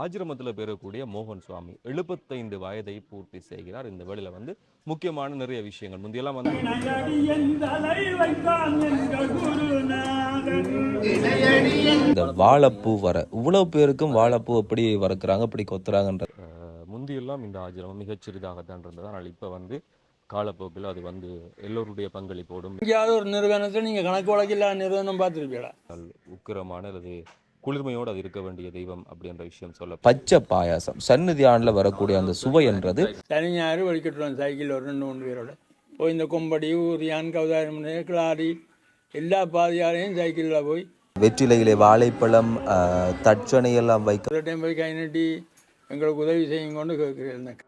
ஆசிரமத்தில் பெறக்கூடிய மோகன் சுவாமி எழுபத்தைந்து வயதை பூர்த்தி செய்கிறார். இந்த வேளையில வந்து முக்கியமான நிறைய விஷயங்கள். முந்தியெல்லாம் வந்து இந்த வாழைப்பூ வர இவ்வளவு பேருக்கும் வாழைப்பூ எப்படி வறுக்கிறாங்க எப்படி கொத்துறாங்கன்ற முந்தியெல்லாம் இந்த ஆசிரமம் மிகச் சிறிதாகத்தான் இருந்தது. ஆனால் இப்போ வந்து காலப்போக்கில் அது வந்து எல்லோருடைய பங்களிப்போடும் எங்கேயாவது ஒரு நிறுவனத்தை நீங்கள் கணக்கு வழக்கில்லாத நிறுவனம் பார்த்துருப்பீங்களா? உக்கிரமான அல்லது குளிர்மையோடு அது இருக்க வேண்டிய தெய்வம் அப்படின்ற விஷயம் சொல்ல பச்சை பாயாசம். சந்நிதியானில் வரக்கூடிய அந்த சுவை என்றது சனி ஞாயிறு வலிக்கட்டுருவோம் சைக்கிள் ஒரு ரெண்டு மூணு பேரோட. போய் இந்த கொம்படி ஊரியான் கௌதாரம் கிளாரி எல்லா பாதையாலையும் சைக்கிளில் போய் வெற்றிலையிலே வாழைப்பழம் தட்சணை எல்லாம் வைக்க ஒரு டைம் போய் கை நீட்டி எங்களுக்கு உதவி செய்யுங்க கொண்டு கேட்குறேன்.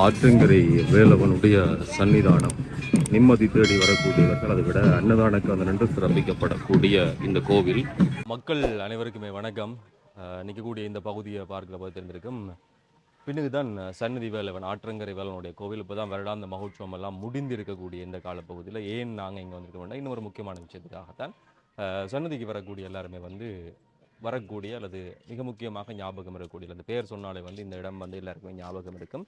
ஆற்றங்கரை வேலவனுடைய சன்னிதானம் நிம்மதி தேடி வரக்கூடியவர்கள் அதை விட அன்னதானக்கு அந்த நின்று சிறப்பிக்கப்படக்கூடிய இந்த கோவில். மக்கள் அனைவருக்குமே வணக்கம். நிற்கக்கூடிய இந்த பகுதியை பார்க்கிற போது தெரிந்திருக்கும். பின்னுக்கு தான் சன்னதி வேலவன் ஆற்றங்கரை வேலவனுடைய கோவில். இப்போ தான் வருடாந்த மகோத்சவம் எல்லாம் முடிந்திருக்கக்கூடிய இந்த காலப்பகுதியில் ஏன் நாங்கள் இங்கே வந்திருக்க இன்னொரு முக்கியமான விஷயத்துக்காகத்தான் சன்னதிக்கு வரக்கூடிய எல்லாருமே வந்து வரக்கூடிய அல்லது மிக முக்கியமாக ஞாபகம் இருக்கக்கூடிய அந்த பேர் சொன்னாலே வந்து இந்த இடம் வந்து எல்லாருக்குமே ஞாபகம் இருக்கும்.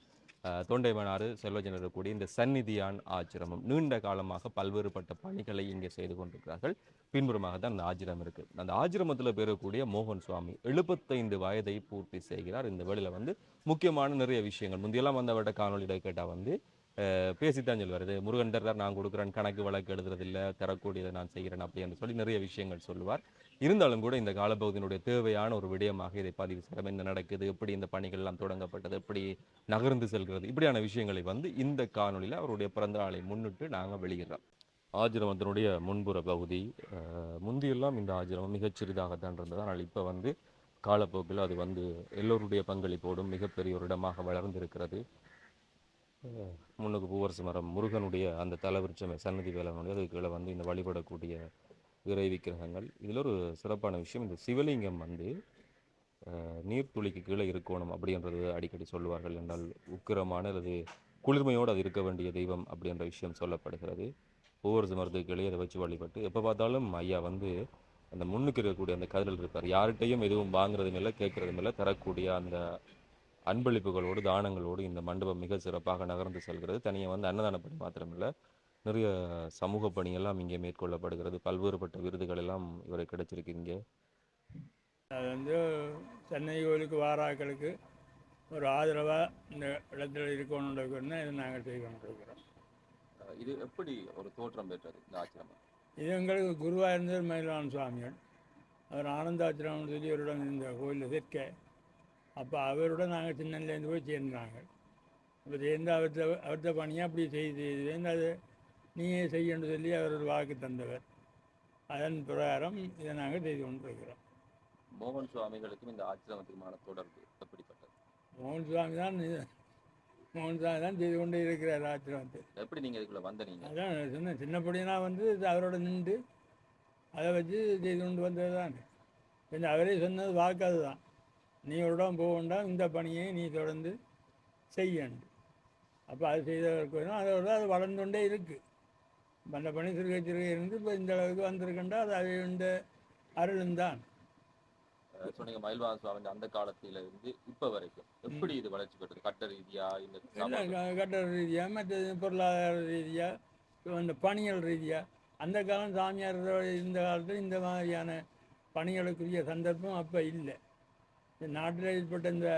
தொண்டைமனாறு செல்வஜனர் கூடிய இந்த சந்நிதியான் ஆச்சிரமம். நீண்ட காலமாக பல்வேறுபட்ட பணிகளை இங்கே செய்து கொண்டிருக்கிறார்கள். பின்புறமாக தான் அந்த ஆஜிரம் இருக்குது அந்த ஆச்சிரமத்தில் பெறக்கூடிய மோகன் சுவாமி எழுபத்தைந்து வயதை பூர்த்தி செய்கிறார். இந்த வேலையில் வந்து முக்கியமான நிறைய விஷயங்கள். முந்தையெல்லாம் வந்தவட்ட காணொலியில் கேட்டால் வந்து பேசித்தான் சொல்வார். இது முருகன் தர்றார் நான் கொடுக்குறேன் கணக்கு வழக்கு எழுதுறதில்லை தரக்கூடியதை நான் செய்கிறேன் அப்படின்னு சொல்லி நிறைய விஷயங்கள் சொல்லுவார். இருந்தாலும் கூட இந்த காலப்பகுதியினுடைய தேவையான ஒரு விடயமாக இதை பதிவு செய்கிறோம் என்ன நடக்குது? எப்படி இந்த பணிகள் எல்லாம் தொடங்கப்பட்டது? எப்படி நகர்ந்து செல்கிறது? இப்படியான விஷயங்களை வந்து இந்த காணொளியில் அவருடைய பிறந்த நாளை முன்னிட்டு நாங்கள் வெளியிடுறோம். ஆஜிரமத்தினுடைய முன்புற பகுதி முந்தியெல்லாம் இந்த ஆஜிரமம் மிகச் சிறிதாகத்தான் இருந்தது. ஆனால் இப்போ வந்து காலப்போக்கில் அது வந்து எல்லோருடைய பங்களிப்போடும் மிகப்பெரிய ஒரு இடமாக வளர்ந்திருக்கிறது. முன்னுக்கு பூவரசு மரம் முருகனுடைய அந்த தலவிருச்சமே சன்னதி வேலனுடைய அதுக்கு கீழே வந்து இந்த வழிபடக்கூடிய விரை விக்கிரகங்கள். இதில் ஒரு சிறப்பான விஷயம் இந்த சிவலிங்கம் வந்து நீர்த்துளிக்கு கீழே இருக்கணும் அப்படின்றது அடிக்கடி சொல்லுவார்கள் என்றால் உக்கிரமான அல்லது குளிர்மையோடு அது இருக்க வேண்டிய தெய்வம் அப்படின்ற விஷயம் சொல்லப்படுகிறது. ஒவ்வொரு சமரத்துக்கு கீழே அதை வச்சு வழிபட்டு எப்போ பார்த்தாலும் ஐயா வந்து அந்த முன்னுக்கு இருக்கக்கூடிய அந்த கதிரில் இருப்பார். யார்கிட்டையும் எதுவும் வாங்குறதும் இல்லை கேட்கறதும் இல்லை தரக்கூடிய அந்த அன்பளிப்புகளோடு தானங்களோடு இந்த மண்டபம் மிக சிறப்பாக நகர்ந்து செல்கிறது. தனியாக வந்து அன்னதான பணி மாத்திரமில்லை. நிறைய சமூக பணியெல்லாம் இங்கே மேற்கொள்ளப்படுகிறது. பல்வேறுபட்ட விருதுகள் எல்லாம் இவருக்கு கிடைச்சிருக்கு இங்கே. அது வந்து சென்னை கோயிலுக்கு வாராக்களுக்கு ஒரு ஆதரவாக இந்த இடத்துல இருக்கணுன்றதுன்னு இதை நாங்கள் செய்து கொண்டிருக்கிறோம். இது எப்படி ஒரு தோற்றம் பெற்றது இந்த ஆச்சிரமம்? இது எங்களுக்கு குருவாக இருந்தது மயிலான் சுவாமிகள். அவர் ஆனந்தாச்சிரமம்னு சொல்லி இடம் இந்த கோயிலில் சேர்க்க அப்போ அவரோட நாங்கள் சின்னலேருந்து போய் சேர்ந்தாங்க. இப்போ சேர்ந்து அவர்த்த அவர்த்த பணியாக அப்படி செய்து செய்து அது நீயே செய்யணும்னு சொல்லி அவர் ஒரு வாக்கு தந்தவர். அதன் பிரகாரம் இதை நாங்கள் செய்து கொண்டிருக்கிறோம். மோகன் சுவாமிகளுக்கும் இந்த ஆச்சிரமத்துக்குமான தொடர்பு எப்படிப்பட்டது? மோகன் சுவாமி தான் மோகன் சுவாமி தான் செய்து கொண்டே இருக்கிறார் ஆச்சிரமத்தை எப்படி நீங்க இதுக்குள்ள வந்த நீங்க? அதான் சின்ன சின்னப்படினா வந்து அவரோட நின்று அதை வச்சு செய்து கொண்டு வந்தது தான் கொஞ்சம் அவரே சொன்னது வாக்காது தான் நீ ஒரு இடம் போக வேண்டாம் இந்த பணியை நீ தொடர்ந்து செய்யணும் அப்போ அது செய்ததற்கு வேணும் அதோட அது வளர்ந்து கொண்டே இருக்குது அந்த பணி சிறுகை சிறுகை இருந்து இப்போ இந்த அளவுக்கு வந்திருக்கண்டா அது அவருடைய அருளும் தான். சொன்னீங்க மயில்வான் சுவாமி அந்த காலத்துல இருந்து இப்ப வரைக்கும். எப்படி இது வளர்ச்சி பெற்றது? கட்ட ரீதியா இல்ல என்ன க- கட்டட ரீதியாக மற்றது பொருளாதார ரீதியாக இந்த பணிகள் ரீதியாக அந்த காலம் சாமியார் இந்த காலத்தில் இந்த மாதிரியான பணிகளுக்குரிய சந்தர்ப்பம் அப்போ இல்லை. இந்த நாட்டில் ஏற்பட்ட இந்த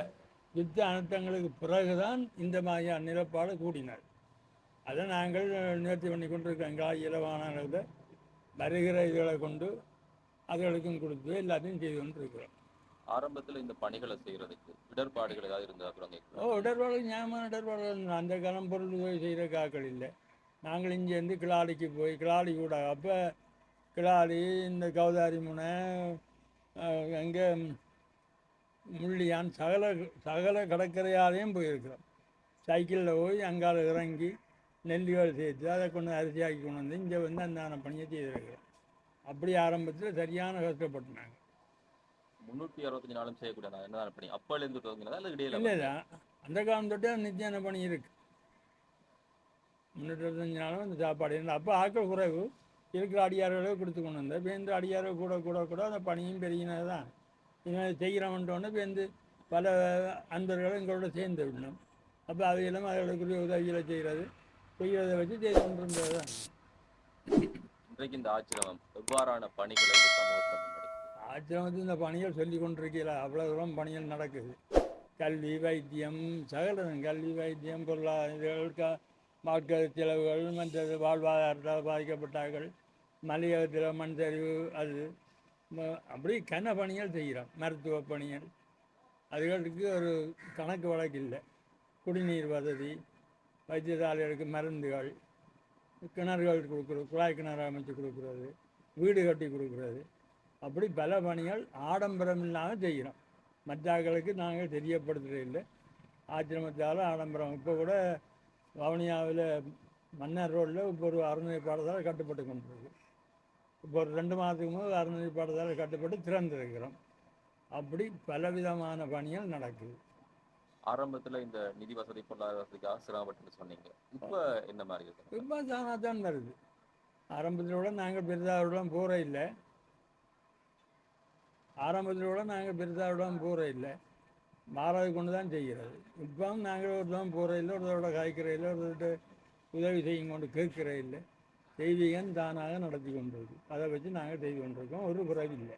யுத்த அனர்த்தங்களுக்கு பிறகுதான் இந்த மாதிரியான நிலப்பாடு கூடினார். அதை நாங்கள் நிவர்த்தி பண்ணி கொண்டிருக்கோம் எங்களால் இலவானதை வருகிற இதுகளை கொண்டு அதுகளுக்கும் கொடுத்து எல்லாத்தையும் செய்து கொண்டு இருக்கிறோம் ஆரம்பத்துல இந்த பணிகளை செய்யறதுக்கு இடர்பாடுகள் ஏதாவது இருந்தா கூட ஓ இடர்பாடு நியாயமான இடர்பாடு அந்த காலம் பொருள் உதவி செய்கிற காக்கள் இல்லை. நாங்கள் இங்கேருந்து கிளாடிக்கு போய் கிளாடி கூட அப்போ கிளாடி இந்த கௌதாரி முனை அங்கே முள்ளியான் சகல சகல கடற்கரையாலையும் போயிருக்கிறோம். சைக்கிளில் போய் அங்கால இறங்கி நெல்லிகள் சேர்த்து அதை கொண்டு அரிசியாக்கி கொண்டு வந்து இங்கே வந்து அந்த பணியை செய்திருக்கிறோம் அப்படி ஆரம்பத்தில் சரியான கஷ்டப்பட்டுனாங்க. முன்னூத்தி அறுபத்தஞ்சு நாளும் செய்யக்கூடிய அந்த என்னதான் பணி அப்பல இருந்து துவங்கினதா இல்ல இடையில இல்லை அந்த காலம் தொட்டே நித்தியான பணி இருக்கு. முன்னூற்றி இருபத்தஞ்சி நாளும் இந்த சாப்பாடு இருந்தால் அப்போ ஆட்கள் குறைவு. இருக்கிற அடியார்களை கொடுத்து கொண்டு வந்தேன் இப்போ இந்த அடியார்கள் கூட கூட கூட அந்த பணியும் பெருகினது தான் இவன் செய்கிறவன்ட்டோன்னு இப்போ இந்த பல அன்பர்களும் எங்களோட சேர்ந்து விடணும். அப்போ அவையெல்லாம் அவர்களுக்குரிய உதவிகளை செய்கிறது. செய்கிறத வச்சு செய்து கொண்டிருந்தது இன்றைக்கு இந்த ஆச்சிரமம் எவ்வாறான பணிகளை இந்த சமூகத்தில் ஆச்சிரமத்தில் இந்த பணிகள் சொல்லி கொண்டிருக்கல அவ்வளோ தூரம் பணிகள் நடக்குது. கல்வி வைத்தியம் சகலம் கல்வி வைத்தியம் பொருளாதார மக்கள் செலவுகள் மற்றது வாழ்வாதாரத்தால் பாதிக்கப்பட்டார்கள். மலையகத்தில் மண் சரிவு அது. அப்படி கன பணிகள் செய்கிறோம். மருத்துவ பணிகள். அதுகளுக்கு ஒரு கணக்கு வழக்கு இல்லை. குடிநீர் வசதி வைத்தியசாலைகளுக்கு மருந்துகள் கிணறுகள் கொடுக்குறது குழாய் கிணறு அமைச்சு கொடுக்குறது வீடு கட்டி கொடுக்குறது. அப்படி பல பணிகள் ஆடம்பரம் இல்லாமல் செய்கிறோம். மற்றாக்களுக்கு நாங்கள் தெரியப்படுத்துறது இல்லை. ஆச்சிரமத்தால் ஆடம்பரம். இப்போ கூட வவுனியாவில் மன்னர் ரோட்டில் இப்போ ஒரு அறநிலை பாடசாலை கட்டுப்பட்டு கொண்டிருக்கு. இப்போ ஒரு ரெண்டு மாதத்துக்கு முன்பு அறநிலை பாடசாலை கட்டுப்பட்டு திறந்திருக்கிறோம். அப்படி பலவிதமான பணிகள் நடக்குது. ஆரம்பத்துல இந்த நிதி வசதி பொருளாதார வசதிக்காக சிரமப்பட்டு சொன்னீங்க. இப்ப என்ன மாதிரி இருக்கு? இப்போ தானாக தான் வருது. ஆரம்பத்தில் கூட நாங்கள் பெரிதாவிடம் போகிற இல்லை. ஆரம்பத்தில் கூட நாங்கள் பெரிதாவிடம் போகிற இல்லை. மாறாது கொண்டு தான் செய்கிறது. இப்போவும் நாங்கள் ஒரு தான் போகிற இல்லை ஒருத்தரோட காய்க்கிற இல்லை ஒருத்தர்கிட்ட உதவி செய்யும் கொண்டு கேட்கிற இல்லை. செய்திகள் தானாக நடத்தி கொண்டிருக்கு. அதை வச்சு நாங்கள் செய்து கொண்டிருக்கோம். ஒரு குறைவு இல்லை.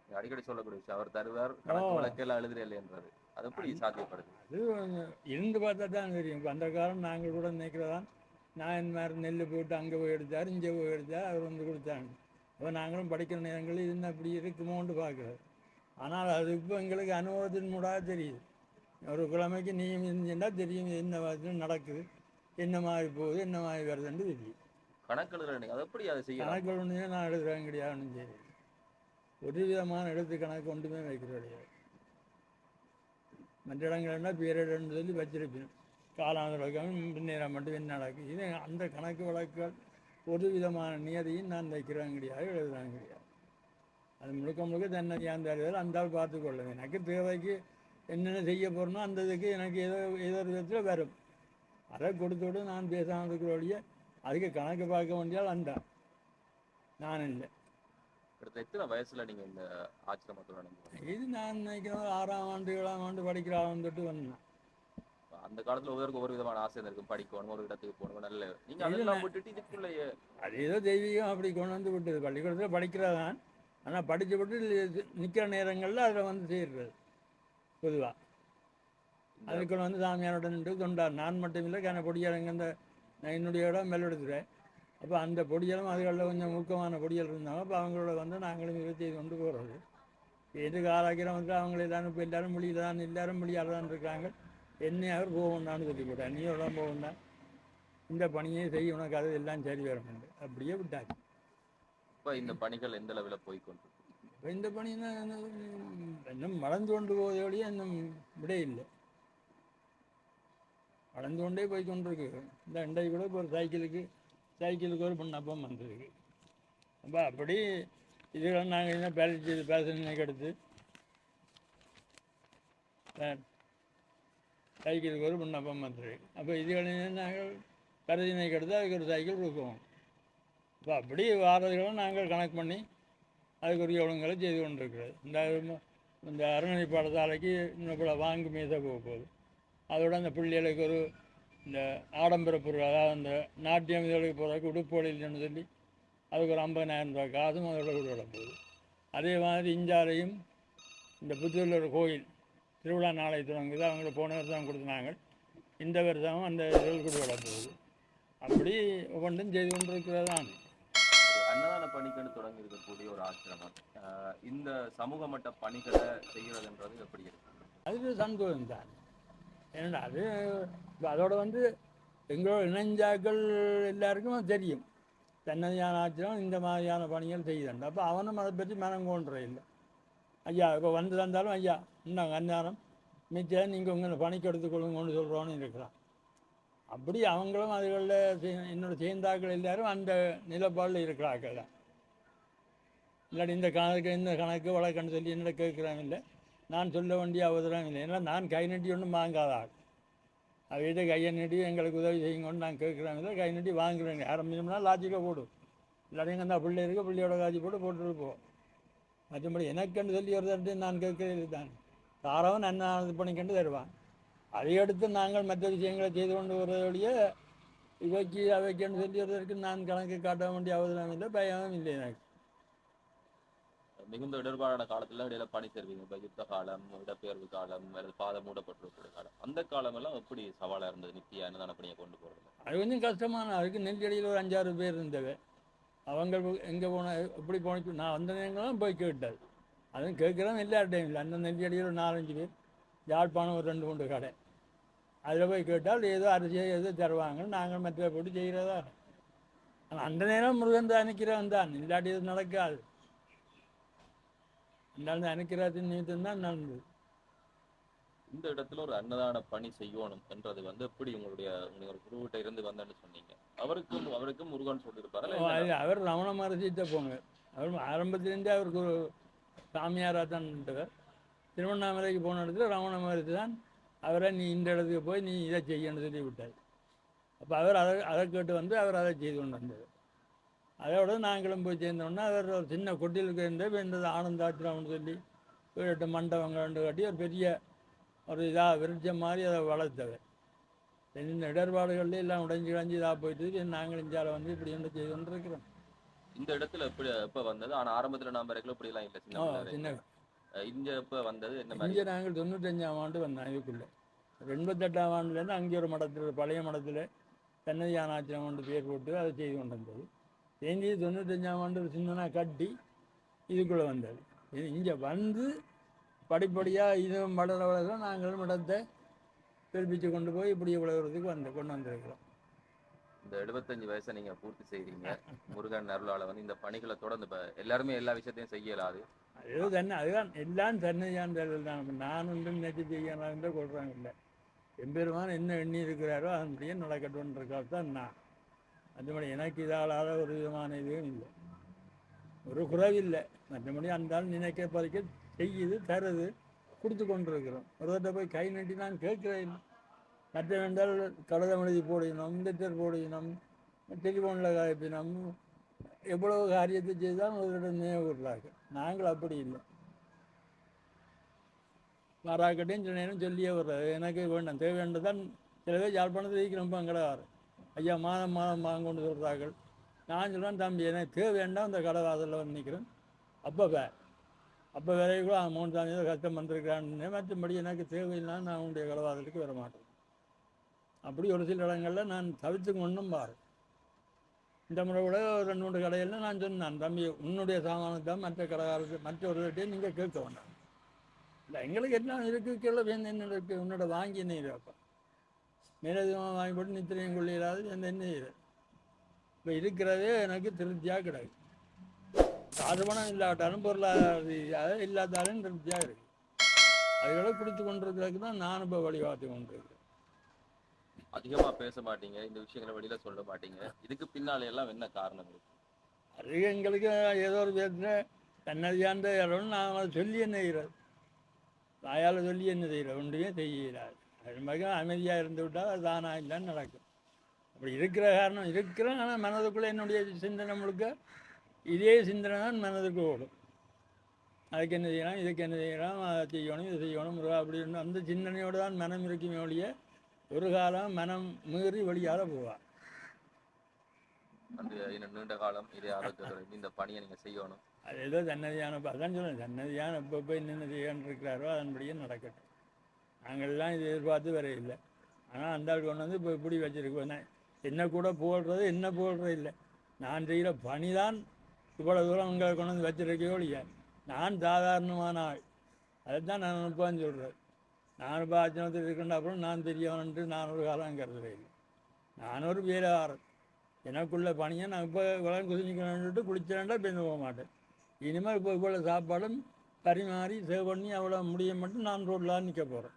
நீங்க அடிக்கடி சொல்லக்கூடிய விஷயம். அவர் தருவார் கணக்கு ஓ. வழக்கெல்லாம் எழுதுறேன்றது அது எப்படி சாத்தியப்படுது? அது இருந்து பார்த்தா தான் தெரியும். இப்போ அந்த காலம் நாங்கள் கூட நினைக்கிறதான். நான் இந்த மாதிரி நெல் போட்டு அங்கே போய் எடுத்தார் இங்கே போய் எடுத்தார் அவர் வந்து கொடுத்தாங்க அப்போ நாங்களும் படிக்கிற நேரங்களில் இது அப்படி இருக்குமோன்னு பார்க்குறது ஆனால் அது இப்போ எங்களுக்கு அனுபவத்தின் மூடாக தெரியுது. ஒரு கிழமைக்கு நீயும் இருந்துச்சுன்னா தெரியும் என்ன நடக்குது என்ன மாதிரி போகுது என்ன மாதிரி வருதுன்னு தெரியும். கணக்கு எழுதுற நீங்க அது எப்படி அதை செய்யலாம்? கணக்கு ஒன்றுமே நான் எழுதுறேன் கிடையாது சரி ஒரு விதமான எழுத்து கணக்கு ஒன்றுமே வைக்கிறது கிடையாது மற்ற இடங்கள்னா பீரியட்னு சொல்லி வச்சிருப்பேன் காலாண்டு வழக்கம் மட்டும் என்ன நடக்குது இது அந்த கணக்கு வழக்குகள் ஒரு விதமான நியதியும் நான் வைக்கிறேன் கிடையாது எழுதுறேன் கிடையாது அது முழுக்க முழுக்க தன்னை அந்த எழுதல் அந்த பார்த்துக்கொள்ளும் எனக்கு தேவைக்கு என்னென்ன செய்ய போகிறனோ அந்த இதுக்கு எனக்கு ஏதோ ஏதோ ஒரு விதத்தில் வரும். அதை கொடுத்து விட நான் பேசாமல் இருக்கிற வழியே அதுக்கு கணக்கு பார்க்க வேண்டியால் அந்த நான் இல்லை. கிட்டத்தட்ட எத்தனை வயசுல நீங்க இந்த ஆச்சிரமத்துல நடந்து இது நான் நினைக்கிறேன் ஆறாம் ஆண்டு ஏழாம் ஆண்டு படிக்கிற வந்துட்டு வந்தேன். அந்த காலத்துல ஒவ்வொருக்கும் ஒவ்வொரு விதமான ஆசை இருக்கும். படிக்கணும் ஒரு இடத்துக்கு போகணும் நல்ல நீங்க இல்ல. அதெல்லாம் விட்டுட்டு இதுக்குள்ளேயே அது ஏதோ தெய்வீகம் அப்படி கொண்டு வந்து விட்டது. பள்ளிக்கூடத்தில் படிக்கிறதான் ஆனால் படித்து விட்டு நிற்கிற நேரங்களில் அதில் வந்து செய்கிறது பொதுவாக இந்த அதுக்கு வந்து சாமியாரோட நின்று தொண்டார். நான் மட்டும் இல்லை கன பொடியாளங்க இந்த என்னுடைய இடம் மெல்லெடுத்துறேன் அப்போ அந்த பொடியலும் அதுகளில் கொஞ்சம் முக்கியமான பொடியல் இருந்தாங்க அப்போ அவங்களோட வந்து நாங்களும் செய்து கொண்டு போகிறது எதுக்கு ஆராய்க்கிறோம் வந்து அவங்க எல்லாரும் இப்போ எல்லாரும் மொழியில் தான் எல்லாரும் மொழியால் தான் இருக்காங்க. என்னை அவர் போகணும்னு சொல்லி போட்டார் நீ எவ்வளோ போகணும்னா இந்த பணியை செய்ய உனக்கு அது எல்லாம் சரி வரணும் அப்படியே விட்டாச்சு. இப்ப இந்த பணிகள் எந்த லெவலில் போய் கொண்டு இப்போ இந்த பணி என்ன இன்னும் வளர்ந்து கொண்டு போவதை ஒழிய இன்னும் விடை இல்லை. வளர்ந்து கொண்டே போய் கொண்டிருக்கு. இந்த அண்டை கூட இப்போ ஒரு சைக்கிளுக்கு சைக்கிளுக்கு ஒரு விண்ணப்பம் வந்திருக்கு. அப்போ அப்படி இதுகளை நாங்கள் என்ன பேலன்ஸ் பேசணுக்கு எடுத்து சைக்கிளுக்கு ஒரு விண்ணப்பம் வந்திருக்கு. அப்போ இதுகளை நாங்கள் பரிசீலனைக்கு கெடுத்து அதுக்கு ஒரு சைக்கிள் கொடுக்குவோம் இப்போ அப்படி வாரதுகளும் நாங்கள் கணக்கு பண்ணி அதுக்குரிய ஒழுங்குகளை செய்து கொண்டிருக்கிறது. இந்த இந்த அறநிலை பாடசாலைக்கு இன்னும் கூட வாங்கு மீத போக போகுது. அதோட அந்த பிள்ளைகளுக்கு ஒரு இந்த ஆடம்பர பொருள் அதாவது அந்த நாட்டியம் இதுகளுக்கு போகிறதுக்கு உடுப்பொழில்னு சொல்லி அதுக்கு ஒரு ஐம்பதாயிரம் ரூபாய் காசும் அதோட விட போகுது. அதே மாதிரி இஞ்சாலையும் இந்த புத்தூரில் ஒரு கோயில் திருவிழா நாளை தொடங்குது. அவங்கள போன வருஷம் கொடுத்தாங்க. இந்த வருஷமும் அந்த இதுகள் கூட விட போகுது. அப்படி ஒவ்வொன்றும் செய்து கொண்டிருக்கிறது தான். அன்னதான பணிக்குன்னு தொடங்கி இருக்கக்கூடிய ஒரு ஆசிரமம். இந்த சமூக மட்ட பணிகளை செய்யறதுன்றது எப்படி இருக்கு? அது சந்தோஷம் தான் ஏன்னா அது இப்ப அதோட வந்து எங்களோட இணைஞ்சாக்கள் எல்லாருக்கும் தெரியும். தன்னதியான ஆச்சிரம் இந்த மாதிரியான பணிகள் செய்யுதுண்டு அப்போ அவனும் அதை பற்றி மனம் கொண்டுற இல்லை. ஐயா இப்போ வந்து தந்தாலும் ஐயா இந்தாங்க அந்நேரம் மிச்சம் நீங்கள் உங்களை பணிக்கு எடுத்துக்கொள்ளுங்கன்னு சொல்கிறோன்னு இருக்கிறான். அப்படி அவங்களும் அதுகளில் சே- என்னோட சேர்ந்தாக்கள் எல்லாரும் அந்த நிலப்பாடில் இருக்கிறாக்கள் தான். இல்லாட்டி இந்த கணக்கு இந்த கணக்கு வழக்கன்னு சொல்லி என்னோட கேட்குறாங்க இல்லை. நான் சொல்ல வேண்டிய அவசரம் இல்லை. ஏன்னா நான் கை நட்டி ஒன்றும் வாங்காத ஆள். கையை நட்டி எங்களுக்கு உதவி செய்யுங்கன்னு நான் கேட்குறாங்க கை நட்டி வாங்குறேங்க. ஆரம்பிச்சோம்னா லாஜிக்காக போடும் இல்லாட்டி அந்த பிள்ளை இருக்க பிள்ளையோட காட்சி போட்டு போட்டுட்டு போவோம் மற்றபடி எனக்குன்னு சொல்லி வருதுன்ட்டு நான் கேட்கறது தான் தாரவன் என்ன இது பண்ணிக்கொண்டு தருவான். அதையடுத்து நாங்கள் மற்ற விஷயங்களை செய்து கொண்டு வர்றதோடைய இவைக்கு அவைக்குன்னு சொல்லி வருவதற்கு நான் கணக்கு காட்ட வேண்டிய அவசரம் இல்லை பயமும் இல்லை எனக்கு. மிகுந்த இடர்பாடான காலத்துல இடையில பணி செய்வீங்க இப்ப யுத்த காலம் இடப்பெயர்வு காலம் அல்லது பாதை மூடப்பட்டிருக்கிற காலம். அந்த காலம் எல்லாம் எப்படி சவாலா இருந்தது? நித்தியா என்னதான பணியை கொண்டு போறது அது கொஞ்சம் கஷ்டமான அதுக்கு நெஞ்சடியில் ஒரு அஞ்சாறு பேர் இருந்தது. அவங்க எங்கே போன எப்படி போனச்சு நான் வந்த நேரங்களும் போய் கேட்டது அதுவும் கேட்குறோம் எல்லா டைம் இல்லை. அந்த நெஞ்சடியில் ஒரு நாலஞ்சு பேர் யாழ்ப்பாணம் ஒரு ரெண்டு மூன்று கடை. அதில் போய் கேட்டால் ஏதோ அரிசியோ ஏதோ தருவாங்க நாங்கள் மற்ற போட்டு செய்கிறதா ஆனால் அந்த நேரம் முருகன் தான் அனுக்கிறவன் தான். இல்லாட்டி இது நடக்காது. இருந்தாலும் அனுக்கிறாத்தின் நிமித்தம் தான் நடந்தது இந்த இடத்துல ஒரு அன்னதான பணி செய்யணும் என்றது வந்து எப்படி உங்களுடைய உங்களுடைய குருவிட்ட இருந்து வந்தேன்னு சொன்னீங்க. அவருக்கும் அவருக்கும் முருகன் சொல்லியிருப்பாரு? அவர் ரமண மகர்ஷிட்ட போங்க. அவர் ஆரம்பத்திலேருந்தே அவருக்கு ஒரு சாமியாராக தான் இருந்தவர். திருவண்ணாமலைக்கு போன இடத்துல ரமண மகர்ஷி தான். அவரை நீ இந்த இடத்துக்கு போய் நீ இதை செய்யணும்னு சொல்லி விட்டார். அப்போ அவர் அதை அதை கேட்டு வந்து அவர் அதை செய்து கொண்டு வந்தார். அதோட நாங்களும் போய் சேர்ந்தோன்னா அவர் ஒரு சின்ன கொட்டிலுக்கு இருந்தே இருந்தது ஆனந்தாத்திரம்னு சொல்லி எட்டு மண்டபங்கள் ரெண்டு கட்டி ஒரு பெரிய ஒரு இதாக விருட்சம் மாதிரி அதை வளர்த்தவர் இந்த இடர்பாடுகள்ல எல்லாம் உடைஞ்சு கிடஞ்சி இதாக போயிட்டு நாங்கள் இந்தியாவில் வந்து இப்படி என்ன செய்து கொண்டு இருக்கிறோம் இந்த இடத்துல எப்படி எப்ப வந்தது? ஆனா ஆரம்பத்துல நாம வரைக்கும் இப்படி எல்லாம் இல்ல சின்ன இங்க எப்ப வந்தது? என்ன இங்கே நாங்கள் தொண்ணூத்தஞ்சாம் ஆண்டு வந்தோம் இதுக்குள்ளே. எண்பத்தெட்டாம் ஆண்டுலேருந்து அங்கே ஒரு மடத்தில் பழைய மடத்தில் தென்னதியானாச்சிரம் கொண்டு பேர் போட்டு அதை செய்து கொண்டு வந்தது தேங்கி தொண்ணூத்தஞ்சாம் ஆண்டு ஒரு சின்னனாக கட்டி இதுக்குள்ளே வந்தது. இது இங்கே வந்து படிப்படியாக இது வளர வளர நாங்களும் மடத்தை பிறப்பிச்சு கொண்டு போய் இப்படி உலகிறதுக்கு வந்து கொண்டு வந்திருக்கிறோம். இந்த எழுபத்தஞ்சு வயசை நீங்க பூர்த்தி செய்றீங்க. முருகன் அருளால வந்து இந்த பணிகளை தொடர்ந்து இப்ப எல்லாருமே எல்லா விஷயத்தையும் செய்ய இயலாது. அது தன்னை அதுதான் எல்லாம் தன்னையாண்டல் தான். நான் ஒன்றும் நினைச்சு செய்யலாம் கொள்றாங்க இல்லை. எம்பெருமான் என்ன எண்ணி இருக்கிறாரோ அதன்படியே நடக்கட்டும்ன்றக்காக தான் நான். மற்றபடி எனக்கு இதாளாத ஒரு விதமான இதுவும் இல்லை. ஒரு குறைவில்லை மற்றபடி அந்த ஆள் நினைக்க பறிக்க செய்யுது தருது கொடுத்து கொண்டிருக்கிறோம். ஒருவர்கிட்ட போய் கை நீட்டி நான் கேட்கிறேன். இல்லை மற்ற வேண்டால் கடிதம் எழுதி போடணும் லெட்டர் போடணும் டெலிஃபோனில் காய்ப்பினோம் எவ்வளவு காரியத்தை செய்தால் ஒருவரோட நினைவுகளாக நாங்கள் அப்படி இல்லை. வராக்கட்டையும் சில நேரம் சொல்லியே வர்றது எனக்கு வேண்டாம். தேவையானதான் சில பேர் யாழ்ப்பாணத்தில் இருக்கிறோம் அங்கடாரு ஐயா மாதம் மாதம் வாங்க கொண்டு சொல்கிறார்கள் நான் சொல்கிறேன் தம்பி எனக்கு தேவை அந்த கடை வாசலில் வந்து நிற்கிறேன் அப்போ வே அப்போ வேலையை கூட மூணு சாமி கஷ்டம் வந்திருக்கிறான்னு மற்றபடி எனக்கு தேவையில்லைன்னா நான் உன்னுடைய கடவாதலுக்கு வர மாட்டேன். அப்படி ஒரு சில இடங்களில் நான் தவிர்த்து கொண்டும் பாரு இந்த முறை கூட ஒரு ரெண்டு மூணு கடையில் நான் சொன்னேன் தம்பி உன்னுடைய சாமானத்தை மற்ற கடைக்காரருக்கு மற்ற ஒரு நீங்கள் கேட்க வேண்டாம். இல்லை எங்களுக்கு என்ன இருக்கு கீழே வேணும் என்ன உன்னோட வாங்கி நீ வைப்பேன் மேலதிகமாக வாங்கி போட்டு நித்திரையும் கொள்ளையிடாது எந்த என்ன இது இப்போ இருக்கிறதே எனக்கு திருப்தியாக கிடையாது காசு பணம் இல்லாட்டாலும் பொருளாதார இல்லாதாலும் திருப்தியாக இருக்கு. அதுகளை குடித்து கொண்டிருக்கிறதுக்கு தான் நான் இப்போ வழிகாட்டி கொண்டிருக்கிறேன். அதிகமா பேச மாட்டீங்க இந்த விஷயங்களை வெளியில சொல்ல மாட்டீங்க. இதுக்கு பின்னால எல்லாம் என்ன காரணம் அது எங்களுக்கு ஏதோ ஒரு தன்னதியாந்த இடம்னு நான் சொல்லி என்ன செய்கிறது வாயால் சொல்லி என்ன செய்கிறது ஒன்றுமே செய்யலாது அது மாதிரி அமைதியாக இருந்து விட்டால் அது தானாக இல்லைன்னு நடக்கும். அப்படி இருக்கிற காரணம் இருக்கிறேன் ஆனால் மனதுக்குள்ளே என்னுடைய சிந்தனை முழுக்க இதே சிந்தனை தான் மனதுக்கு ஓடும். அதுக்கு என்ன செய்யலாம் இதுக்கு என்ன செய்யலாம் அதை செய்யணும் இதை செய்யணும் முருகா அப்படின்னு அந்த சிந்தனையோடு தான் மனம் இருக்குமே ஒழிய ஒரு காலம் மனம் மீறி அந்த இன்னும் நீண்ட காலம் இதே ஆரோக்கியத்தோட இந்த பணியை நீங்க செய்யணும். அது ஏதோ சன்னதியான அதான் சொல்லுவேன் சன்னதியான இப்போ போய் என்னென்ன செய்யன்னு இருக்கிறாரோ அதன்படியே நடக்கட்டும். நாங்கள்லாம் இது எதிர்பார்த்து வேற இல்லை. ஆனால் அந்த ஆள் கொண்டு வந்து இப்போ இப்படி வச்சுருக்கோம் என்ன கூட போடுறது என்ன போடுறது இல்லை. நான் செய்கிற பணி தான் இவ்வளோ தூரம் உங்களை கொண்டு வந்து வச்சிருக்கோ இல்லையா நான் சாதாரணமான ஆள். அதை தான் நான் நினைப்பான்னு சொல்கிறேன் நான் இப்போ ஆச்சனத்தில் இருக்கின்ற அப்புறம் நான் தெரியவன்ட்டு நான் ஒரு காலம் கருதுறேன் இல்லை நான் ஒரு வீரகாரன். எனக்குள்ள பணியை நான் இப்போ விளங்கு குதிஞ்சிக்கணுன்ட்டு குளிச்சேன்டா பேருந்து போக மாட்டேன். இனிமேல் இப்போ இவ்வளோ சாப்பாடும் பரிமாறி சேவ் பண்ணி அவ்வளோ முடிய மட்டும் நான் ரோட்டில் நிற்க போகிறேன்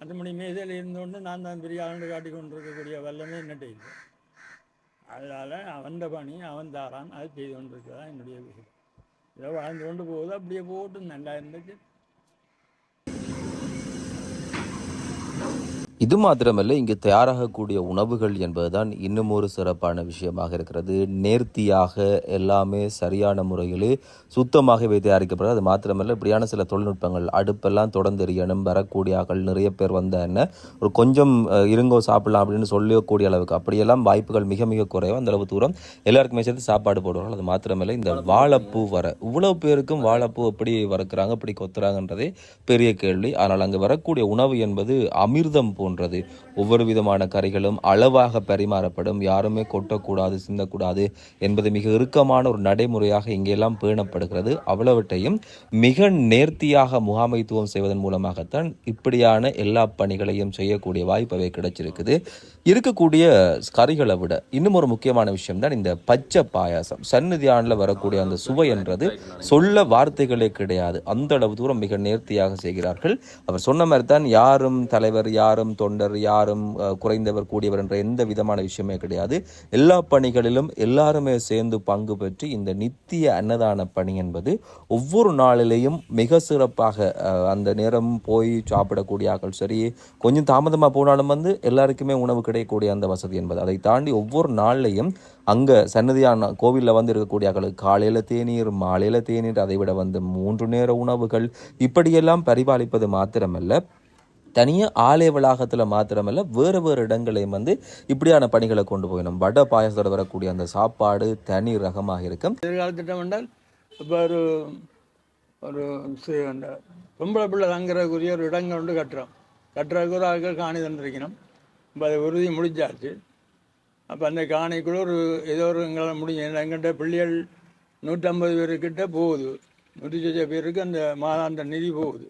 மற்றபடி மேசையில் இருந்தோண்டு நான் தான் பெரிய ஆண்டு காட்டி கொண்டிருக்கக்கூடிய வல்லமே என்னட்ட இல்லை. அதனால் அவன் பணி அவன் தாரான் அது செய்து கொண்டு என்னுடைய விஷயம். ஏதோ வாழ்ந்து கொண்டு போகுது அப்படியே போட்டு நல்லா இருந்துச்சு இது மாத்திரமல்ல இங்கு தயாராகக்கூடிய உணவுகள் என்பதுதான் இன்னும் ஒரு சிறப்பான விஷயமாக இருக்கிறது. நேர்த்தியாக எல்லாமே சரியான முறையிலே சுத்தமாகவே தயாரிக்கப்படுது அது மாத்திரமல்ல இப்படியான சில தொழில்நுட்பங்கள் அடுப்பெல்லாம் தொடர்ந்து எரியணும் வரக்கூடிய ஆக்கள் நிறைய பேர் வந்த என்ன ஒரு கொஞ்சம் இருங்கோ சாப்பிடலாம் அப்படின்னு சொல்லக்கூடிய அளவுக்கு அப்படியெல்லாம் வாய்ப்புகள் மிக மிக குறைவு. அந்த அளவு தூரம் எல்லாருக்குமே சேர்த்து சாப்பாடு போடுவார்கள். அது மாத்திரமல்ல இந்த வாழைப்பூ வர இவ்வளவு பேருக்கும் வாழைப்பூ எப்படி வறுக்கிறாங்க எப்படி கொத்துறாங்கன்றதே பெரிய கேள்வி. ஆனால் அங்கே வரக்கூடிய உணவு என்பது அமிர்தம் போன்ற போன்றது. ஒவ்வொரு விதமான கறிகளும் அளவாக பரிமாறப்படும். யாருமே கொட்டக்கூடாது சிந்தக்கூடாது என்பது மிக இறுக்கமான ஒரு நடைமுறையாக இங்கெல்லாம் பேணப்படுகிறது. அவ்வளவற்றையும் மிக நேர்த்தியாக முகாமைத்துவம் செய்வதன் மூலமாகத்தான் இப்படியான எல்லா பணிகளையும் செய்யக்கூடிய வாய்ப்பவை கிடைச்சிருக்குது. இருக்கக்கூடிய கறிகளை விட இன்னும் ஒரு முக்கியமான விஷயம் தான் இந்த பச்சை பாயாசம். சந்நிதியானில் வரக்கூடிய அந்த சுவை என்றது சொல்ல வார்த்தைகளே கிடையாது. அந்த அளவு தூரம் மிக நேர்த்தியாக செய்கிறார்கள். அவர் சொன்ன மாதிரி தான் யாரும் தலைவர் யாரும் தொண்டர் யாரும் குறைந்தவர் கூடியவர் என்ற எந்த விதமான விஷயமே கிடையாது. எல்லா பணிகளிலும் எல்லாருமே சேர்ந்து பங்கு பெற்று இந்த நித்திய அன்னதான பணி என்பது ஒவ்வொரு நாளிலேயும் மிக சிறப்பாக அந்த நேரம் போய் சாப்பிடக்கூடிய ஆக்கள் சரி கொஞ்சம் தாமதமாக போனாலும் வந்து எல்லாருக்குமே உணவு கிடைக்கக்கூடிய அந்த வசதி என்பது. அதை தாண்டி ஒவ்வொரு நாள்லையும் அங்கே சன்னதியான கோவிலில் வந்து இருக்கக்கூடிய ஆட்களுக்கு காலையில் தேநீர் மாலையில் தேநீர் அதை விட வந்து மூன்று நேர உணவுகள். இப்படியெல்லாம் பரிபாலிப்பது மாத்திரமல்ல. தனியாக ஆலய வளாகத்தில் மாத்திரமல்ல வேறு வேறு இடங்களையும் வந்து இப்படியான பணிகளை கொண்டு போயிடும். வடை பாயசத்தோடு வரக்கூடிய அந்த சாப்பாடு தனி ரகமாக இருக்கும். திட்டம் என்றால் இப்போ ஒரு ஒரு பொம்பளை பிள்ளை தங்குறதுக்குரிய ஒரு இடங்கள் வந்து கட்டுறோம். கட்டுறதுக்கு ஒரு ஆட்கள் காணி தந்திருக்கணும். இப்போ அது உறுதி முடிஞ்சாச்சு. அப்போ அந்த காணிக்குள்ள ஒரு ஏதோ ஒரு எங்களால் முடிஞ்ச எங்கிட்ட பிள்ளைகள் நூற்றம்பது பேருக்கிட்ட போகுது. நூற்றி சொச்ச பேருக்கு அந்த மாதாந்த நிதி போகுது.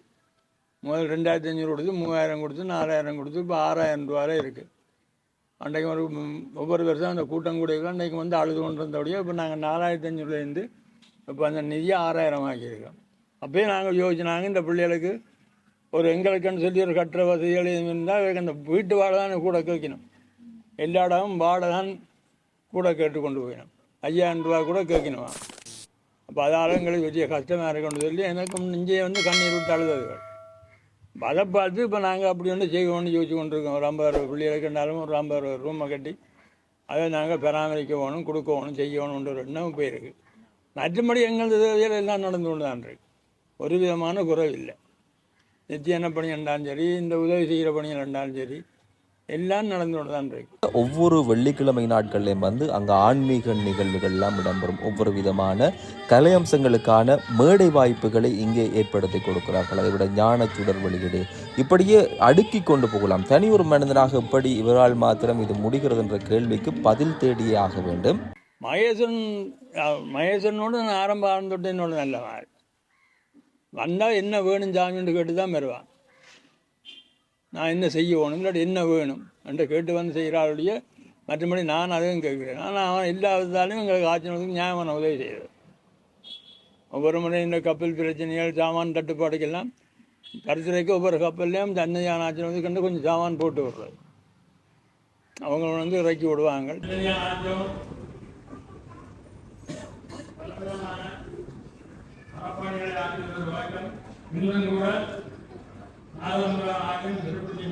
முதல் ரெண்டாயிரத்தி அஞ்சூறு கொடுத்து மூவாயிரம் கொடுத்து நாலாயிரம் கொடுத்து இப்போ ஆறாயிரம் ரூபாய் இருக்குது அன்றைக்கு ஒரு ஒவ்வொரு வருஷம் அந்த கூட்டம் கூட அன்றைக்கு வந்து அழுது கொண்டு இருந்தபடியே இப்போ நாங்கள் நாலாயிரத்தி அஞ்சூறுலேருந்து இப்போ அந்த நிதியை ஆறாயிரம் ஆக்கியிருக்கோம். அப்போயே நாங்கள் யோசிச்சு நாங்கள் இந்த பிள்ளைகளுக்கு ஒரு எங்களுக்குன்னு சொல்லி ஒரு கட்டுற வசதிகள் இருந்தால் அந்த வீட்டு வாடகை கூட கேட்கணும். எல்லா இடமும் வாடகை கூட கேட்டு கொண்டு போயிடும். ஐயாயிரம் ரூபா கூட கேட்கணுமா? அப்போ அதால் எங்களுக்கு பெரிய கஷ்டமாக இருக்குன்னு சொல்லி எனக்கும் நெஞ்சே வந்து கண்ணீர் விட்டு அழுததுகள் அதை பார்த்து இப்போ நாங்கள் அப்படி ஒன்று செய்வோம்னு யோசிச்சு கொண்டிருக்கோம். ஒரு ஐம்பது அறுபது பிள்ளைகளுக்கு இருந்தாலும் ஒரு ஐம்பது ரூமை கட்டி அதை நாங்கள் பராமரிக்க வேணும் கொடுக்க வேணும் செய்ய ஒரு எண்ணம் போயிருக்கு மற்றபடி எங்களது எல்லாம் நடந்து கொண்டு தான் இருக்கு. ஒரு விதமான குறைவில்லை. இல்லை நித்திய என்ன பணி இருந்தாலும் சரி இந்த உதவி செய்கிற பணிகள் இருந்தாலும் சரி எல்லாம் நடந்து கொண்டு தான் இருக்கு. ஒவ்வொரு வெள்ளிக்கிழமை நாட்கள்லையும் வந்து அங்கே ஆன்மீக நிகழ்வுகள்லாம் இடம்பெறும். ஒவ்வொரு விதமான கலை அம்சங்களுக்கான மேடை வாய்ப்புகளை இங்கே ஏற்படுத்தி கொடுக்கிறார்கள். அதை விட ஞான சுடர் வெளியீடு. இப்படியே அடுக்கி கொண்டு போகலாம். தனி ஒரு மனிதனாக எப்படி இவரால் மாத்திரம் இது முடிகிறது என்ற கேள்விக்கு பதில் தேடியே ஆக வேண்டும். மகேசன் மகேசனோடு நான் ஆரம்ப ஆரம்பத்தொட்டு என்னோட நல்ல வந்தால் என்ன வேணும் சாமின்னு கேட்டு தான் வருவான். நான் என்ன செய்ய வேணும் இல்லாட்டி என்ன வேணும்? என்று கேட்டு வந்து செய்கிறாளுடைய மற்றபடி நான் அதையும் கேட்குறேன். ஆனால் அவன் இல்லாததாலையும் எங்களுக்கு ஆச்சரியத்துக்கு நியாயமான உதவி செய்கிறது ஒவ்வொரு முறை இந்த கப்பல் பிரச்சனைகள் சாமான் தட்டுப்பாடுக்கெல்லாம் கருத்துரைக்கு ஒவ்வொரு கப்பல்லையும் தன்னையான ஆச்சரியத்துக்கு கண்டு கொஞ்சம் சாமான் போட்டு விடுறது. அவங்க வந்து இறக்கி விடுவாங்க. இன்னும் கூட ஆயிரம் திருப்பதி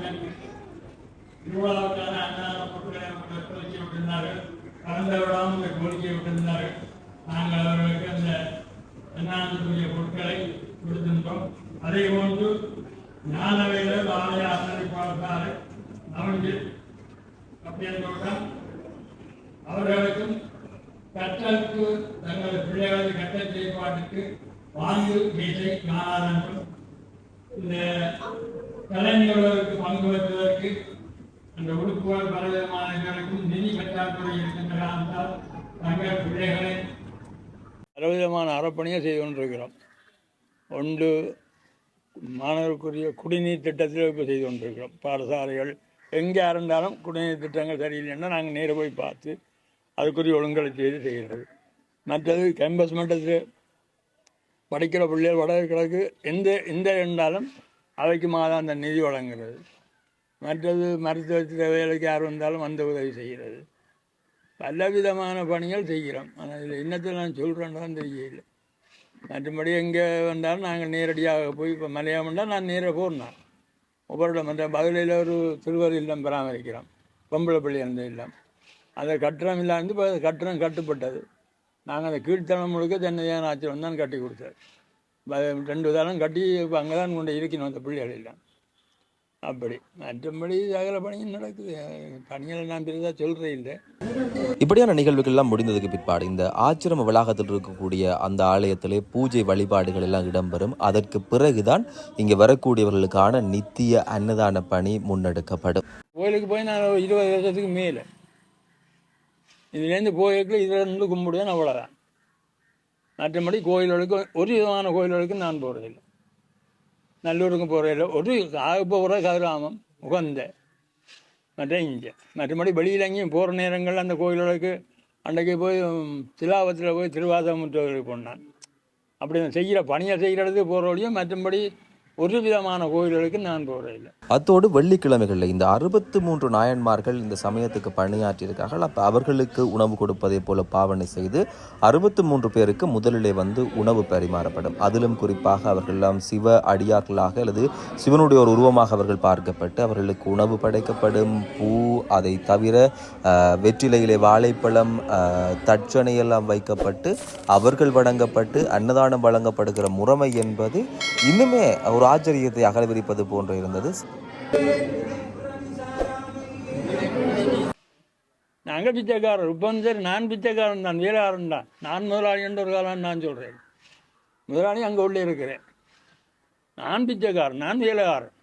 திருவிழாவுக்கான அன்னதான பொருட்களை கோரிக்கை விட்டிருந்தார்கள் கடந்த விடாமல் இந்த கோரிக்கை விட்டிருந்தார்கள். நாங்கள் அவர்களுக்கு அந்த அன்னதானத்துக்குரிய பொருட்களை கொடுத்திருந்தோம். அதே போன்று ஞானவேலர் ஆலய அன்னறிப்பாளர் நவஞ்சி அப்படின்றவர்கள் அவர்களுக்கும் கற்றலுக்கு தங்களது பிள்ளைகளது கட்ட செயல்பாட்டுக்கு வாயு வீட்டை காணாதென்றும் இந்த கலைஞர்களுக்கு பங்கு பெற்றுவதற்கு அந்த உடுப்புகள் பலவிதமானவர்களுக்கும் நிதி பற்றாக்குறை இருக்கின்ற தங்கள் பிள்ளைகளை பலவிதமான அறப்பணியை செய்து கொண்டிருக்கிறோம். ஒன்று மாணவருக்குரிய குடிநீர் திட்டத்தில் இப்போ செய்து கொண்டிருக்கிறோம். பாடசாலைகள் எங்கே இருந்தாலும் குடிநீர் திட்டங்கள் சரியில்லைன்னா நாங்கள் நேர போய் பார்த்து அதுக்குரிய ஒழுங்கலை செய்து செய்கிறது. மற்றது கேம்பஸ் மட்டத்தில் படிக்கிற பிள்ளைகள் வடகிழக்கு எந்த எந்த இருந்தாலும் அவைக்கு மாதாந்த நிதி வழங்குறது. மற்றது மருத்துவ வேலைக்கு யார் வந்தாலும் அந்த உதவி செய்கிறது. பல விதமான பணிகள் செய்கிறோம். ஆனால் இதில் இன்னத்தில் நான் சொல்கிறேன்னு தான் தெரியல. மற்றபடி எங்கே வந்தாலும் நாங்கள் நேரடியாக போய் இப்போ மலையாமண்டா நான் நேராக போகிறேன் ஒவ்வொரு மற்ற பகுதியில் ஒரு சிறுவர் இல்லம் பராமரிக்கிறோம். பொம்பளை பள்ளி அந்த இல்லம். அந்த கட்டணம் இல்லாமல் இப்போ கட்டணம் கட்டுப்பட்டது. நாங்கள் அந்த கீழ்த்தனம் முழுக்க தென்னையான ஆச்சரியம் தான் கட்டி கொடுத்தார் ரெண்டு தரம் கட்டி இப்போ அங்கே தான் கொண்டு இருக்கணும் அந்த பிள்ளைகள் எல்லாம் அப்படி மற்றபடி சகல பணியும் நடக்குது. பணிகளை நான் பெரிதாக சொல்கிறே இல்லை. இப்படியான நிகழ்வுகள் எல்லாம் முடிந்ததுக்கு பிற்பாடு இந்த ஆச்சிரம வளாகத்தில் இருக்கக்கூடிய அந்த ஆலயத்திலே பூஜை வழிபாடுகள் எல்லாம் இடம்பெறும். அதற்கு பிறகுதான் இங்கே வரக்கூடியவர்களுக்கான நித்திய அன்னதான பணி முன்னெடுக்கப்படும். கோயிலுக்கு போய் நான் இருபது வருஷத்துக்கு மேலே. இதுலேருந்து கோயிலுக்கு இதில் இருந்து கும்பிடுவேன் அவ்வளோதான் மற்றபடி கோயில்களுக்கு ஒரு விதமான கோயில்களுக்கு நான் போகிறதில்லை நல்லூருக்கும் போகிறதில்ல ஒரு ஆக போகிற கதிராமம் உகந்த. மற்ற இங்கே. மற்றபடி வெளியில் எங்கேயும் போகிற நேரங்கள் அந்த கோயில்களுக்கு அன்றைக்கு போய் ம், போய் திருவாதமுற்றவர்களுக்கு போனான். அப்படி செய்கிற பணியை செய்கிறதுக்கு போகிற வழியும் மற்றபடி ஒரு விதமான கோயில்களுக்கு நான் போகிறதில்லை அத்தோடு வெள்ளிக்கிழமைகளில் இந்த அறுபத்து மூன்று நாயன்மார்கள் இந்த சமயத்துக்கு பணியாற்றியிருக்கார்கள். அப்போ அவர்களுக்கு உணவு கொடுப்பதை போல பாவனை செய்து அறுபத்து மூன்று பேருக்கு முதலிலே வந்து உணவு பரிமாறப்படும். அதிலும் குறிப்பாக அவர்கள் எல்லாம் சிவ அடியார்களாக அல்லது சிவனுடைய ஒரு உருவமாக அவர்கள் பார்க்கப்பட்டு அவர்களுக்கு உணவு படைக்கப்படும். பூ அதை தவிர வெற்றிலையிலே வாழைப்பழம் தட்சணை எல்லாம் வைக்கப்பட்டு அவர்கள் வழங்கப்பட்டு அன்னதானம் வழங்கப்படுகிற முறைமை என்பது இன்னுமே ஒரு ஆச்சரியத்தை அகலவிரிப்பது போன்று இருந்தது. நாங்கள் பிச்சைக்காரர். இப்போ சரி நான் பிச்சைக்காரன் தான் வீரகாரன் தான். நான் முதலாளி என்ற ஒரு காலம் நான் சொல்கிறேன் முதலாளி அங்கே உள்ளே இருக்கிறேன். நான் பிச்சைக்காரன் நான் வீரகாரன்.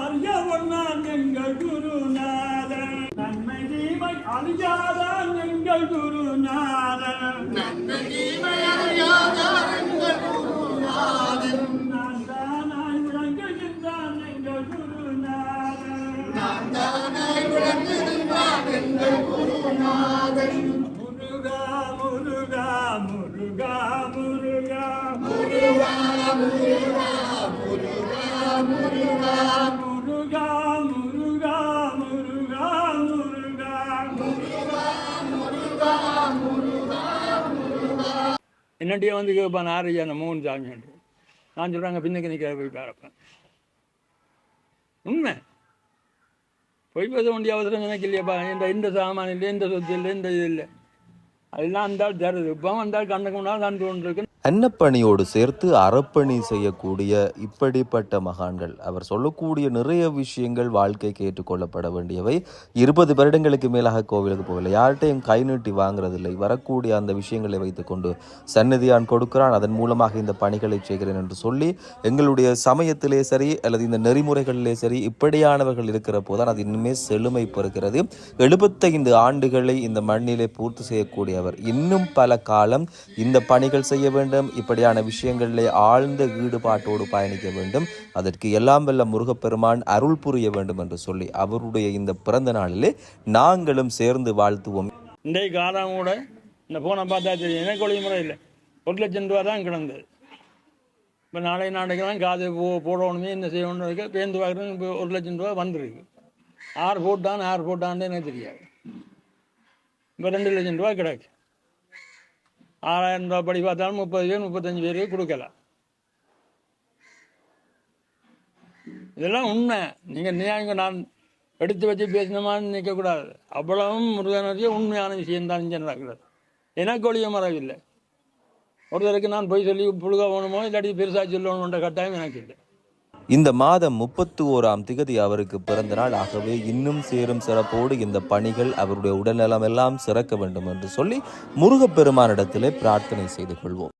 அறியவண்ணான் எங்கள் குருநாதன். நன்மை தீமை அழியாதான் எங்கள் குருநாதன். நன்மை தீமை என்னட்டியே வந்து கேட்பான் ஆரையா அந்த மூணு சாமி நான் சொல்கிறாங்க பின்னுக்கு நிற்கிற போய் பார்ப்பேன் உண்மை? போய் பேச வேண்டிய அவசரம் எனக்கு இல்லையாப்பா. இந்த இந்த சாமான் இல்லை இந்த சொத்து இல்லை இந்த இது இல்லை. அதெல்லாம் இருந்தால் தருது. இப்போ வந்தால் கண்ணுக்கு முன்னால் தான் கொண்டிருக்கு அன்னப்பணியோடு சேர்த்து அறப்பணி செய்யக்கூடிய இப்படிப்பட்ட மகான்கள். அவர் சொல்லக்கூடிய நிறைய விஷயங்கள் வாழ்க்கைக்கு ஏற்றுக்கொள்ளப்பட வேண்டியவை. இருபது வருடங்களுக்கு மேலாக கோவிலுக்கு போகவில்லை. யார்கிட்டையும் கை நீட்டி வாங்குறதில்லை. வரக்கூடிய அந்த விஷயங்களை வைத்துக்கொண்டு சந்நிதியான் கொடுக்கிறான். அதன் மூலமாக இந்த பணிகளை செய்கிறேன் என்று சொல்லி எங்களுடைய சமயத்திலே சரி அல்லது இந்த நெறிமுறைகளிலே சரி இப்படியானவர்கள் இருக்கிற போதுதான் அது இன்னுமே செழுமை பெறுகிறது. எழுபத்தைந்து ஆண்டுகளை இந்த மண்ணிலே பூர்த்தி செய்யக்கூடியவர். இன்னும் பல காலம் இந்த பணிகள் செய்ய வேண்டும். இப்படியான விஷயங்களிலே ஆழ்ந்த ஈடுபாட்டோடு பயணிக்க வேண்டும். அதற்கு எல்லாம் வல்ல முருகப்பெருமான் அருள் புரிய வேண்டும் என்று சொல்லி அவருடைய இந்த பிறந்த நாளிலே நாங்களும் சேர்ந்து வாழ்த்துவோம். இன்றைய காலம் கூட இந்த ஃபோனை பார்த்தா தெரியும். எனக்கு ஒளி முறை இல்லை. ஒரு லட்சம் ரூபா தான் கிடந்தது. இப்போ நாளை நாளைக்கெல்லாம் காது போ போடணுமே என்ன செய்யணும் இருக்கு. பேருந்து பார்க்குறது இப்போ ஒரு லட்சம் ரூபா வந்துருக்கு. ஆறு போட்டான் ஆறு போட்டான்னு எனக்கு தெரியாது. இப்போ ரெண்டு லட்சம் ரூபா கிடக்கு. ஆறாயிரம் ரூபாய் படி பார்த்தாலும் முப்பது பேர் முப்பத்தஞ்சு பேருக்கு கொடுக்கலாம் இதெல்லாம் உண்மை. நீங்கள் நியாயம் நான் எடுத்து வச்சு பேசினமான்னு நிற்கக்கூடாது அவ்வளவும் முருகனுடைய உண்மையான விஷயம்தான் இங்கே நடக்கிறது. எனக்கு ஒழிய மரவில்லை. ஒருத்தருக்கு நான் போய் சொல்லி புழுக வேணுமோ இல்லாட்டி பெருசாக சொல்லணுன்ற கட்டாயம் எனக்கு இல்லை. இந்த மாதம் முப்பத்தி ஓராம் திகதி அவருக்கு பிறந்த நாள். ஆகவே இன்னும் சேரும் சிறப்போடு இந்த பணிகள் அவருடைய உடல்நலம் எல்லாம் சிறக்க வேண்டும் என்று சொல்லி முருகப்பெருமானிடத்திலே பிரார்த்தனை செய்து கொள்வோம்.